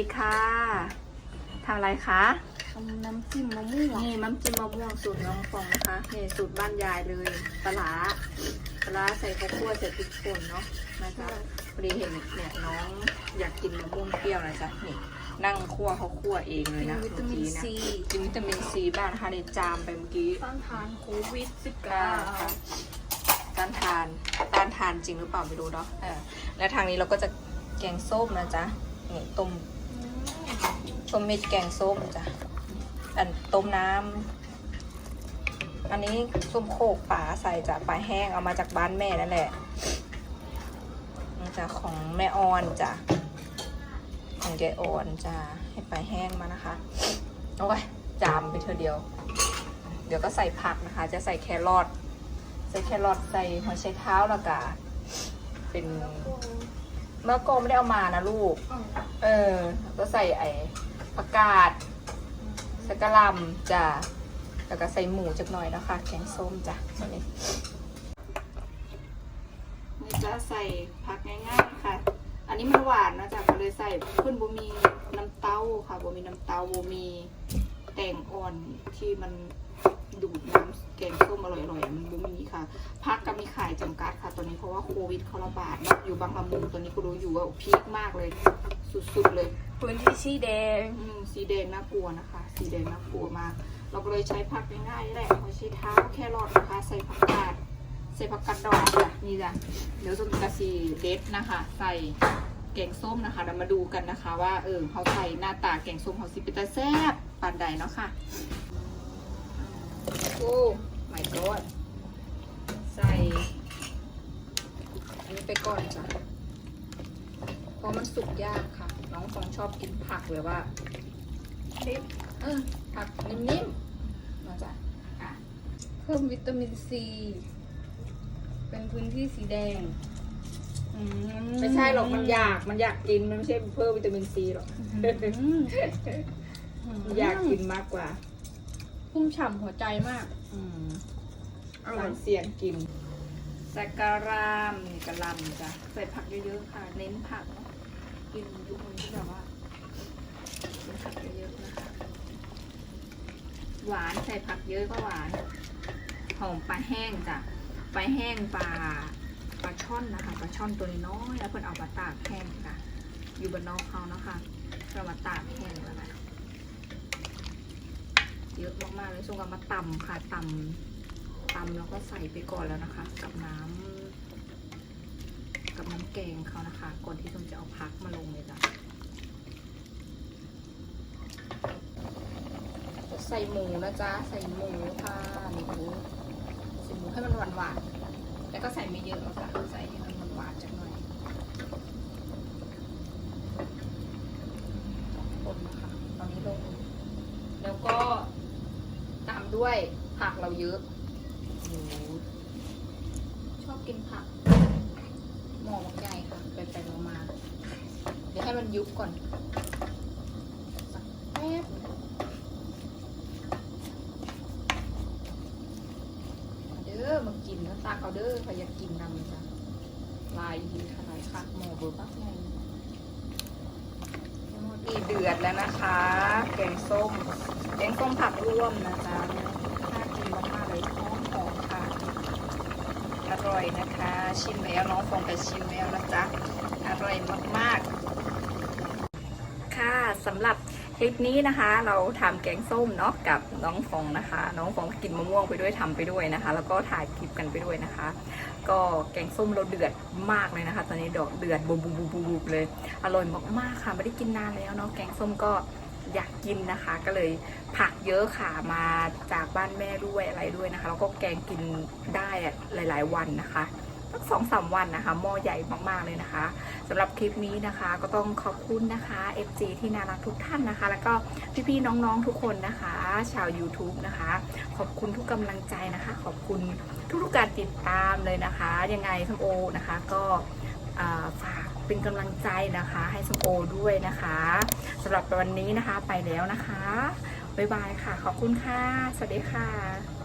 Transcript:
ดีค่ะทำอะไรคะทำน้ำจิ้มมะม่วงนี่น้ำจิ้มมะม่วงสูตรน้องฟองนะคะนี่สูตรบ้านยายเลยปลาร้าปลาร้าใส่ข้าวคั่วใส่พริกป่นเนาะนะคะพอดีเห็นเนี่ยน้องอยากกินมะม่วงเปรี้ยวนะจ๊ะนี่นั่งคั่วเขาคั่วเองเลยมีนะวิตามินเมื่อซีกี้นะกินวิตามินซีบ้างนะคะในจามไปเมื่อกี้ต้านทานโควิดค่ะ19ต้านทานต้านทานจริงหรือเปล่าไม่รู้เนาะเออและทางนี้เราก็จะแกงส้มนะจ๊ะนี่ต้ม ต้มเม็ดแกงส้มจ้ะ อันต้มน้ำ อันนี้ส้มโคกป่าใส่จากปลาแห้งเอามาจากบ้านแม่นั่นแหละนี่จ้ะของแม่ออนจ้ะ ของยายออนจ้ะ ให้ปลาแห้งมานะคะโอ้ยจามไปเธอเดียว เดี๋ยวก็ใส่ผักนะคะ จะใส่แครอท ใส่แครอทใส่หัวไชเท้าแล้วก็เป็นเมื่อโกไม่ได้เอามานะลูก เออ ก็ใส่ไอ้ ผักกาดสกะหลำจ้ะแล้วก็ใส่หมูจักหน่อยนะคะแกงส้มจ้ะวันนี้นี่จะใส่ผักง่ายๆค่ะ อันนี้มันหวานนะจ๊ะก็เลยใส่เพิ่นบ่มีน้ำเต้าค่ะบ่มีน้ำเต้าบ่มีแตงอ่อนที่มันดูดน้ำแกงส้มอร่อยๆมันบ่มีค่ะพักก็มีขายจำกัดค่ะตอนนี้เพราะว่าโควิดเขาระบาดเนอะอยู่บางละมุงตอนนี้ก็รู้อยู่ว่าพีคมากเลย สุดๆเลย พื้นที่สีแดง อืมสีแดงน่ากลัวนะคะ สีแดงน่ากลัวมาก เราก็เลยใช้ผักง่ายๆนี่แหละหัวไชเท้าแครอทนะคะ ใส่ผักกาดใส่ผักกาดดอกจ้ะนี่จ้ะเดี๋ยวส้มกระสีเด็ดนะคะ ใส่แกงส้มนะคะเรามาดูกันนะคะ ว่าเออเขาใส่หน้าตาแกงส้มเขาสิเป็นตาแซ่บปานใดเนาะค่ะโอ้ไม่กอดใส่อันนี้ไปก่อนจ้ะ เพราะมันสุกยากค่ะ น้องฟองชอบกินผักเลยว่าเออผักนิ่มๆมาจ้ะอะเพิ่มวิตามินซี เป็นพื้นที่สีแดงอืไม่ใช่หรอกมันอยากมันอยากกินมันไม่ใช่เพิ่มวิตามินซีหรอกอืมมันอยากกินมากกว่าพุ่มฉ่ำหัวใจมากอืมอร่อสั่ยงเสียงกินสักการามนี่กะหลำจ้ะใส่ผักเยอะๆค่ะ เน้นผักเนอะ กินยุคนี้ที่แบบว่ากินผักเยอะๆนะคะหวานใส่ผักเยอะก็หวานหอมปลาแห้งจ้ะปลาแห้งปลาปลาช่อนนะคะปลาช่อนตัวน้อยแล้วเพิ่นเอามาตากแห้งจ้ะอยู่บนนอกเขานะคะเรามาตากแห้งแล้วนะเยอะมากๆเลยส่วงกันมาตำค่ะตำตำแล้วก็ใส่ไปก่อนแล้วนะคะ กับน้ำ กับน้ำแกงเขานะคะ ก่อนที่ส้มจะเอาพักมาลงเลยจ้ะใส่หมูนะจ๊ะ ใส่หมูค่ะนี่หมูใส่หมูให้มันหวานหวานๆแล้วก็ใส่ไม่เยอะหรอกค่ะใส่ให้มันหวานๆจังหน่อยคนนะคะตอนนี้ลง แล้วก็ตามด้วยผักเราเยอะหมูชอบกินผัก หม้อมันใหญ่ค่ะไปไปมาเดี๋ยวให้มันยุบก่อนสักแป๊บเด้อมากินแล้วตาเขาเด้อเขาอยากกินนำจ้ะลายยีขนาดคักหมอเบอร์ปักไงนี่เดือดแล้วนะคะ แกงส้ม แกงส้มผักร่วมนะจ๊ะน่ากินมากๆเลยหอมหอม อร่อยนะคะ ชิมแล้วน้องฟองไปชิมแล้วนะจ๊ะอร่อยมากๆ ค่ะสำหรับคลิปนี้นะคะ เราทำแกงส้มเนาะกับน้องฟองนะคะ น้องฟองกินมะม่วงไปด้วยทำไปด้วยนะคะ แล้วก็ถ่ายคลิปกันไปด้วยนะคะ ก็แกงส้มเราเดือดมากเลยนะคะ ตอนนี้ดอกเดือดบูบูบูบูเลยอร่อยมากๆค่ะไม่ได้กินนานแล้วเนาะแกงส้มก็ อยากกินนะคะ ก็เลยผักเยอะค่ะมาจากบ้านแม่ด้วยอะไรด้วยนะคะ แล้วก็แกงกินได้อะหลาย ๆ วันนะคะสักสองสามวันนะคะหม้อใหญ่มากๆเลยนะคะสำหรับคลิปนี้นะคะ ก็ต้องขอบคุณนะคะ FG ที่น่ารักทุกท่านนะคะ แล้วก็พี่ๆน้องๆทุกคนนะคะ ชาว YouTube นะคะ ขอบคุณทุกกำลังใจนะคะ ขอบคุณทุกๆการติดตามเลยนะคะ ยังไงส้มโอนะคะ ก็ ฝากเป็นกำลังใจนะคะ ให้สมโอด้วยนะคะสำหรับวันนี้นะคะไปแล้วนะคะบ๊ายบายค่ะ ขอบคุณค่ะ สวัสดีค่ะ